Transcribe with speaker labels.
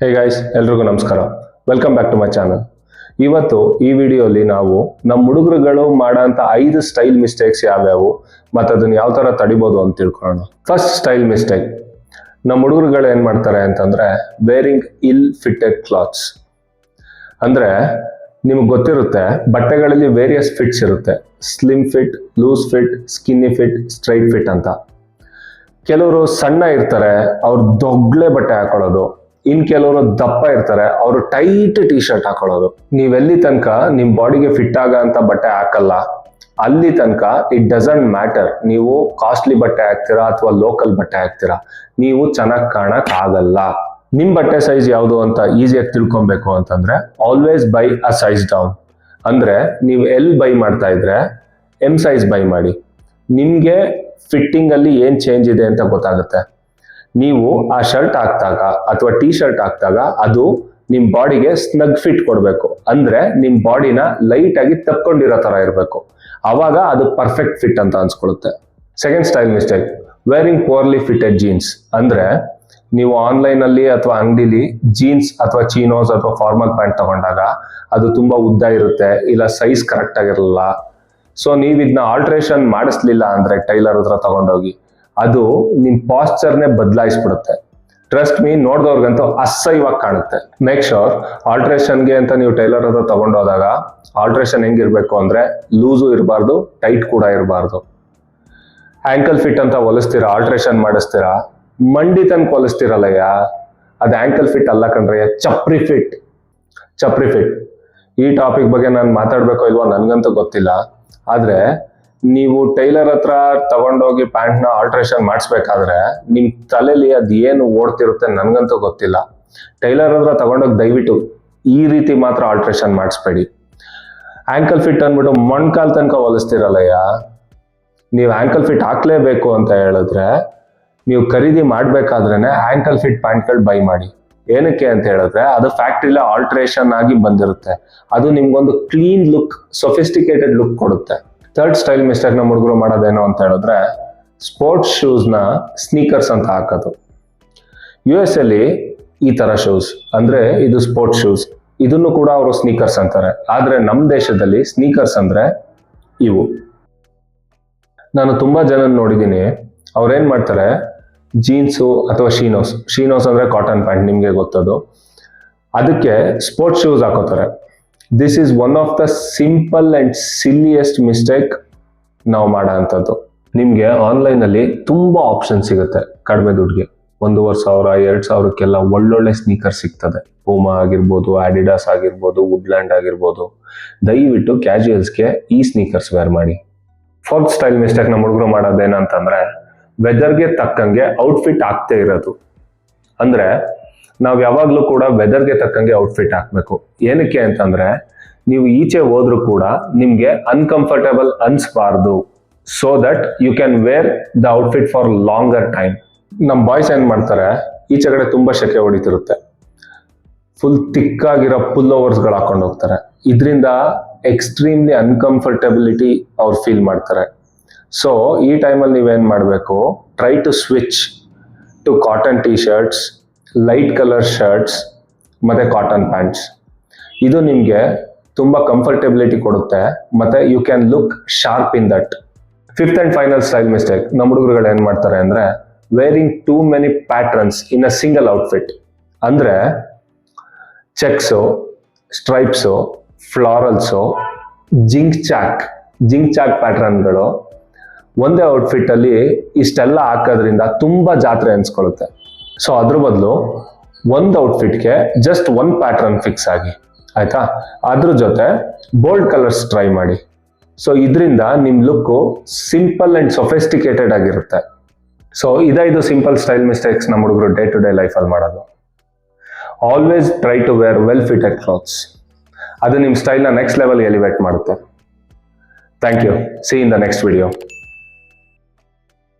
Speaker 1: ಹೇ guys ಎಲ್ರಿಗೂ ನಮಸ್ಕಾರ. Welcome back to my channel ಇವತ್ತು ಈ ವಿಡಿಯೋಲಿ ನಾವು ನಮ್ಮ ಹುಡುಗರುಗಳು ಮಾಡೋಂಥ ಐದು ಸ್ಟೈಲ್ ಮಿಸ್ಟೇಕ್ಸ್ ಯಾವ್ಯಾವು ಮತ್ತು ಅದನ್ನ ಯಾವ ಥರ ತಡಿಬೋದು ಅಂತ ತಿಳ್ಕೊಳ್ಳೋಣ. ಫಸ್ಟ್ ಸ್ಟೈಲ್ ಮಿಸ್ಟೇಕ್ ನಮ್ಮ ಹುಡುಗರುಗಳು ಏನು ಮಾಡ್ತಾರೆ ಅಂತಂದರೆ ವೇರಿಂಗ್ ಇಲ್ ಫಿಟ್ಟೆಡ್ ಕ್ಲಾತ್ಸ್ ಅಂದರೆ, ನಿಮ್ಗೆ ಗೊತ್ತಿರುತ್ತೆ, ಬಟ್ಟೆಗಳಲ್ಲಿ ವೇರಿಯಸ್ ಫಿಟ್ಸ್ ಇರುತ್ತೆ. Slim fit loose fit skinny fit straight fit ಅಂತ. ಕೆಲವರು ಸಣ್ಣ ಇರ್ತಾರೆ, ಅವ್ರು ದೊಗ್ಲೆ ಬಟ್ಟೆ ಹಾಕೊಳ್ಳೋದು. ಇನ್ ಕೆಲವರು ದಪ್ಪ ಇರ್ತಾರೆ, ಅವರು ಟೈಟ್ ಟಿ ಶರ್ಟ್ ಹಾಕೊಳ್ಳೋದು ನೀವೆಲ್ಲಿ ತನಕ ನಿಮ್ ಬಾಡಿಗೆ ಫಿಟ್ ಆಗ ಅಂತ ಬಟ್ಟೆ ಹಾಕಲ್ಲ, ಅಲ್ಲಿ ತನಕ ಇಟ್ ಡಸಂಟ್ ಮ್ಯಾಟರ್ ನೀವು ಕಾಸ್ಟ್ಲಿ ಬಟ್ಟೆ ಹಾಕ್ತೀರಾ ಅಥವಾ ಲೋಕಲ್ ಬಟ್ಟೆ ಹಾಕ್ತೀರಾ, ನೀವು ಚೆನ್ನಾಗಿ ಕಾಣಕ್ ಆಗಲ್ಲ. ನಿಮ್ ಬಟ್ಟೆ ಸೈಜ್ ಯಾವುದು ಅಂತ ಈಸಿಯಾಗಿ ತಿಳ್ಕೊಬೇಕು ಅಂತಂದ್ರೆ always buy a size down ಅಂದ್ರೆ ನೀವು ಎಲ್ ಬೈ ಮಾಡ್ತಾ ಇದ್ರೆ ಎಂ ಸೈಜ್ ಬೈ ಮಾಡಿ. ನಿಮ್ಗೆ ಫಿಟ್ಟಿಂಗ್ ಅಲ್ಲಿ ಏನ್ ಚೇಂಜ್ ಇದೆ ಅಂತ ಗೊತ್ತಾಗುತ್ತೆ. ನೀವು ಆ ಶರ್ಟ್ ಹಾಕ್ದಾಗ ಅಥವಾ ಟಿ ಶರ್ಟ್ ಹಾಕ್ದಾಗ ಅದು ನಿಮ್ ಬಾಡಿಗೆ ಸ್ನಗ್ ಫಿಟ್ ಕೊಡಬೇಕು. ಅಂದ್ರೆ ನಿಮ್ ಬಾಡಿನ ಲೈಟ್ ಆಗಿ ತಕ್ಕೊಂಡಿರೋ ತರ ಇರಬೇಕು. ಅವಾಗ ಅದು ಪರ್ಫೆಕ್ಟ್ ಫಿಟ್ ಅಂತ ಅನ್ಸ್ಕೊಳ್ಳುತ್ತೆ second style mistake wearing poorly fitted jeans ಅಂದ್ರೆ ನೀವು ಆನ್ಲೈನ್ ಅಲ್ಲಿ ಅಥವಾ ಅಂಗಡಿಲಿ ಜೀನ್ಸ್ ಅಥವಾ ಚೀನೋಸ್ ಅಥವಾ ಫಾರ್ಮಲ್ ಪ್ಯಾಂಟ್ ತಗೊಂಡಾಗ ಅದು ತುಂಬಾ ಉದ್ದ ಇರುತ್ತೆ, ಇಲ್ಲ ಸೈಜ್ ಕರೆಕ್ಟ್ ಆಗಿರಲ್ಲ. ಸೊ ನೀವು ಇದನ್ನ ಆಲ್ಟ್ರೇಷನ್ ಮಾಡಿಸ್ಲಿಲ್ಲ ಅಂದ್ರೆ ಟೈಲರ್ ಹತ್ರ ತಗೊಂಡೋಗಿ. ಅದು ನಿಮ್ ಪಾಸ್ಚರ್ನೇ ಬದಲಾಯಿಸ್ಬಿಡುತ್ತೆ. ಟ್ರಸ್ಟ್ ಮೀ ನೋಡಿದವ್ರಿಗಂತೂ ಅಸಹ್ಯವಾಗಿ ಕಾಣುತ್ತೆ. ಮೇಕ್ ಶೋರ್ ಆಲ್ಟ್ರೇಷನ್ಗೆ ಅಂತ ನೀವು ಟೈಲರ್ ಹತ್ರ ತಗೊಂಡೋದಾಗ ಆಲ್ಟ್ರೇಷನ್ ಹೆಂಗಿರ್ಬೇಕು ಅಂದ್ರೆ ಲೂಸು ಇರಬಾರ್ದು ಟೈಟ್ ಕೂಡ ಇರಬಾರ್ದು. ಆಂಕಲ್ ಫಿಟ್ ಅಂತ ಹೊಲಿಸ್ತೀರಾ ಆಲ್ಟ್ರೇಷನ್ ಮಾಡಿಸ್ತೀರಾ? ಮಂಡಿ ತನಕ ಹೊಲಿಸ್ತಿರಲ್ಲಯ್ಯ ಅದು ಆಂಕಲ್ ಫಿಟ್ ಅಲ್ಲ ಕಣ್ರಯ್ಯ ಚಪ್ರಿ ಫಿಟ್ ಚಪ್ರಿ ಫಿಟ್ ಈ ಟಾಪಿಕ್ ಬಗ್ಗೆ ನಾನು ಮಾತಾಡ್ಬೇಕೋ ಇಲ್ವೋ ನನಗಂತೂ ಗೊತ್ತಿಲ್ಲ. ಆದ್ರೆ ನೀವು ಟೈಲರ್ ಹತ್ರ ತಗೊಂಡೋಗಿ ಪ್ಯಾಂಟ್ನ ಆಲ್ಟ್ರೇಷನ್ ಮಾಡಿಸ್ಬೇಕಾದ್ರೆ ನಿಮ್ ತಲೆಲಿ ಅದ್ ಏನು ಓಡ್ತಿರುತ್ತೆ ನನ್ಗಂತೂ ಗೊತ್ತಿಲ್ಲ. ಟೈಲರ್ ಹತ್ರ ತಗೊಂಡೋಗಿ ದಯವಿಟ್ಟು ಈ ರೀತಿ ಮಾತ್ರ ಆಲ್ಟ್ರೇಷನ್ ಮಾಡಿಸ್ಬೇಡಿ. ಆಂಕಲ್ ಫಿಟ್ ಅಂದ್ಬಿಟ್ಟು ಮೊಣ್ಕಾಲ್ ತನಕ ಹೊಲಿಸ್ತಿರಲ್ಲಯ್ಯ. ನೀವು ಆಂಕಲ್ ಫಿಟ್ ಹಾಕ್ಲೇಬೇಕು ಅಂತ ಹೇಳಿದ್ರೆ ನೀವು ಖರೀದಿ ಮಾಡ್ಬೇಕಾದ್ರೇನೆ ಆಂಕಲ್ ಫಿಟ್ ಪ್ಯಾಂಟ್ಗಳು ಬೈ ಮಾಡಿ. ಏನಕ್ಕೆ ಅಂತ ಹೇಳಿದ್ರೆ ಅದು ಫ್ಯಾಕ್ಟ್ರಿಲೇ ಆಲ್ಟ್ರೇಷನ್ ಆಗಿ ಬಂದಿರುತ್ತೆ. ಅದು ನಿಮ್ಗೊಂದು ಕ್ಲೀನ್ ಲುಕ್ ಸೊಫಿಸ್ಟಿಕೇಟೆಡ್ ಲುಕ್ ಕೊಡುತ್ತೆ. ಥರ್ಡ್ ಸ್ಟೈಲ್ ಮಿಸ್ಟೇಕ್ ನಮ್ಮ ಹುಡುಗರು ಮಾಡೋದೇನು ಅಂತ ಹೇಳಿದ್ರೆ ಸ್ಪೋರ್ಟ್ಸ್ ಶೂಸ್ನ ಸ್ನೀಕರ್ಸ್ ಅಂತ ಹಾಕೋದು. ಯು ಎಸ್ ಅಲ್ಲಿ ಈ ತರ ಶೂಸ್ ಅಂದ್ರೆ ಇದು ಸ್ಪೋರ್ಟ್ಸ್ ಶೂಸ್ ಇದನ್ನು ಕೂಡ ಅವರು ಸ್ನೀಕರ್ಸ್ ಅಂತಾರೆ. ಆದರೆ ನಮ್ಮ ದೇಶದಲ್ಲಿ ಸ್ನೀಕರ್ಸ್ ಅಂದ್ರೆ ಇವು. ನಾನು ತುಂಬಾ ಜನ ನೋಡಿದ್ದೀನಿ ಅವ್ರೇನು ಮಾಡ್ತಾರೆ? ಜೀನ್ಸು ಅಥವಾ ಶೀನೋಸ್ ಶೀನೋಸ್ ಅಂದ್ರೆ ಕಾಟನ್ ಪ್ಯಾಂಟ್ ನಿಮಗೆ ಗೊತ್ತದು. ಅದಕ್ಕೆ sports shoes ಹಾಕೋತಾರೆ. This is one of the simple and silliest mistake ನಾವು ಮಾಡೋ ಅಂಥದ್ದು ನಿಮಗೆ ಆನ್ಲೈನಲ್ಲಿ ತುಂಬ ಆಪ್ಷನ್ ಸಿಗುತ್ತೆ ಕಡಿಮೆ ದುಡ್ಡಿಗೆ. ಒಂದೂವರೆ ಸಾವಿರ, ಎರಡು ಸಾವಿರಕ್ಕೆಲ್ಲ ಒಳ್ಳೊಳ್ಳೆ ಸ್ನೀಕರ್ ಸಿಗ್ತದೆ. ಪೂಮಾ ಆಗಿರ್ಬೋದು ಆಡಿಡಾಸ್ ಆಗಿರ್ಬೋದು ವುಡ್ಲ್ಯಾಂಡ್ ಆಗಿರ್ಬೋದು. ದಯವಿಟ್ಟು ಕ್ಯಾಶುಯಲ್ಸ್ಗೆ ಈ ಸ್ನೀಕರ್ಸ್ ವೇರ್ ಮಾಡಿ. ಫೋರ್ತ್ ಸ್ಟೈಲ್ ಮಿಸ್ಟೇಕ್ ನಮ್ಮ ಹುಡುಗರು ಮಾಡೋದೇನಂತಂದ್ರೆ ವೆದರ್ಗೆ ತಕ್ಕಂಗೆ ಔಟ್ಫಿಟ್ ಆಗ್ತೇ ಇರೋದು. ಅಂದ್ರೆ ನಾವು ಯಾವಾಗಲೂ ಕೂಡ ವೆದರ್ಗೆ ತಕ್ಕಂಗೆ ಔಟ್ಫಿಟ್ ಹಾಕ್ಬೇಕು. ಏನಕ್ಕೆ ಅಂತಂದ್ರೆ, ನೀವು ಈಚೆ ಹೋದ್ರೂ ಕೂಡ ನಿಮ್ಗೆ uncomfortable ಅನ್ಸ್ಬಾರ್ದು so that you can wear the outfit for longer time ನಮ್ಮ ಬಾಯ್ಸ್ ಏನ್ ಮಾಡ್ತಾರೆ, ಈಚೆ ಕಡೆ ತುಂಬಾ ಶೆಕೆ ಹೊಡಿತಿರುತ್ತೆ. ಫುಲ್ ತಿಕ್ಕಾಗಿರೋ ಪುಲ್ ಓವರ್ಸ್ಗಳು ಹಾಕೊಂಡು ಹೋಗ್ತಾರೆ. ಇದರಿಂದ ಎಕ್ಸ್ಟ್ರೀಮ್ಲಿ ಅನ್ಕಂಫರ್ಟಬಿಲಿಟಿ ಅವ್ರು ಫೀಲ್ ಮಾಡ್ತಾರೆ. ಸೊ ಈ ಟೈಮಲ್ಲಿ ನೀವೇನು ಮಾಡಬೇಕು try to switch to cotton T shirts light colour shirts ಮತ್ತೆ ಕಾಟನ್ ಪ್ಯಾಂಟ್ಸ್ ಇದು ನಿಮಗೆ ತುಂಬಾ ಕಂಫರ್ಟೆಬಿಲಿಟಿ ಕೊಡುತ್ತೆ, ಮತ್ತೆ you can look sharp in that fifth and final style mistake ನಮ್ಮ ಹುಡುಗರುಗಳು ಏನು ಮಾಡ್ತಾರೆ ಅಂದ್ರೆ wearing too many patterns in a single outfit ಅಂದ್ರೆ checks stripes florals zinc chalk zinc chalk ಪ್ಯಾಟ್ರನ್ಗಳು ಒಂದೇ ಔಟ್ಫಿಟ್ ಅಲ್ಲಿ ಇಷ್ಟೆಲ್ಲ ಹಾಕೋದ್ರಿಂದ ತುಂಬಾ ಜಾತ್ರೆ ಅನ್ಸ್ಕೊಳ್ಳುತ್ತೆ ಸೊ ಅದ್ರ ಬದಲು ಒಂದು ಔಟ್ಫಿಟ್ಗೆ ಜಸ್ಟ್ ಒನ್ ಪ್ಯಾಟರ್ನ್ ಫಿಕ್ಸ್ ಆಗಿ. ಆಯ್ತಾ? ಅದ್ರ ಜೊತೆ ಬೋಲ್ಡ್ ಕಲರ್ಸ್ ಟ್ರೈ ಮಾಡಿ. ಸೊ ಇದರಿಂದ ನಿಮ್ಮ ಲುಕ್ ಸಿಂಪಲ್ ಅಂಡ್ ಸೊಫೆಸ್ಟಿಕೇಟೆಡ್ ಆಗಿರುತ್ತೆ. ಸೊ ಇದೈದು ಸಿಂಪಲ್ ಸ್ಟೈಲ್ ಮಿಸ್ಟೇಕ್ಸ್ ನಮ್ಮ ಹುಡುಗರು ಡೇ ಟು ಡೇ ಲೈಫಲ್ಲಿ ಮಾಡೋದು. Always try to wear well fitted clothes ಅದು ನಿಮ್ಮ ಸ್ಟೈಲ್ನ ನೆಕ್ಸ್ಟ್ ಲೆವೆಲ್ ಎಲಿವೇಟ್ ಮಾಡುತ್ತೆ. Thank you see in the next video